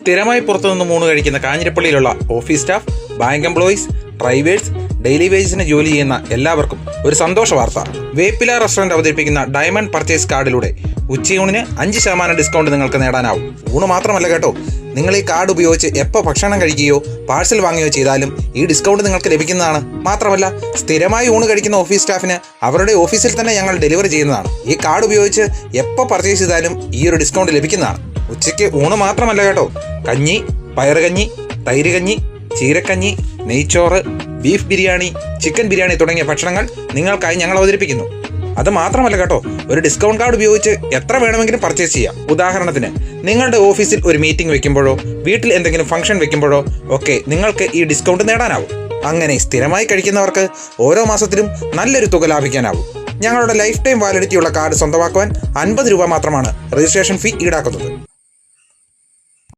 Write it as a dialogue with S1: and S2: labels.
S1: സ്ഥിരമായി പുറത്തുനിന്ന് മൂന്ന് കഴിക്കുന്ന കാഞ്ഞിരപ്പള്ളിയിലുള്ള office staff bank employees drivers daily വേജസിന് ജോലി ചെയ്യുന്ന എല്ലാവർക്കും ഒരു സന്തോഷ വാർത്ത. വേപ്പില റെസ്റ്റോറന്റ് അവതരിപ്പിക്കുന്ന ഡയമണ്ട് പർച്ചേസ് കാർഡിലൂടെ ഉച്ചയൂണിന് അഞ്ച് ശതമാനം ഡിസ്കൗണ്ട് നിങ്ങൾക്ക് നേടാനാവും. ഊണ് മാത്രമല്ല കേട്ടോ നിങ്ങൾ ഈ കാർഡ് ഉപയോഗിച്ച് എപ്പോൾ ഭക്ഷണം കഴിക്കുകയോ പാഴ്സൽ വാങ്ങുകയോ ചെയ്താലും ഈ ഡിസ്കൗണ്ട് നിങ്ങൾക്ക് ലഭിക്കുന്നതാണ്. മാത്രമല്ല സ്ഥിരമായി ഊണ് കഴിക്കുന്ന ഓഫീസ് സ്റ്റാഫിന് അവരുടെ ഓഫീസിൽ തന്നെ ഞങ്ങൾ ഡെലിവറി ചെയ്യുന്നതാണ്. ഈ കാർഡ് ഉപയോഗിച്ച് എപ്പോൾ പർച്ചേസ് ചെയ്താലും ഈ ഒരു ഡിസ്കൗണ്ട് ലഭിക്കുന്നതാണ്. ഉച്ചയ്ക്ക് ഊണ് മാത്രമല്ല കേട്ടോ. കഞ്ഞി പയറുകഞ്ഞി തൈര് കഞ്ഞി ചീരക്കഞ്ഞി നെയ്ച്ചോറ് ബീഫ് ബിരിയാണി ചിക്കൻ ബിരിയാണി തുടങ്ങിയ ഭക്ഷണങ്ങൾ നിങ്ങൾക്കായി ഞങ്ങൾ അവതരിപ്പിക്കുന്നു. അത് മാത്രമല്ല കേട്ടോ ഒരു ഡിസ്കൗണ്ട് കാർഡ് ഉപയോഗിച്ച് എത്ര വേണമെങ്കിലും പർച്ചേസ് ചെയ്യാം. ഉദാഹരണത്തിന് നിങ്ങളുടെ ഓഫീസിൽ ഒരു മീറ്റിംഗ് വെക്കുമ്പോഴോ വീട്ടിൽ എന്തെങ്കിലും ഫംഗ്ഷൻ വെക്കുമ്പോഴോ ഒക്കെ നിങ്ങൾക്ക് ഈ ഡിസ്കൗണ്ട് നേടാനാവും. അങ്ങനെ സ്ഥിരമായി കഴിക്കുന്നവർക്ക് ഓരോ മാസത്തിലും നല്ലൊരു തുക ലാഭിക്കാനാവും. ഞങ്ങളുടെ ലൈഫ് ടൈം വാലിഡിറ്റിയുള്ള കാർഡ് സ്വന്തമാക്കുവാൻ അൻപത് രൂപ മാത്രമാണ് രജിസ്ട്രേഷൻ ഫീ ഈടാക്കുന്നത്.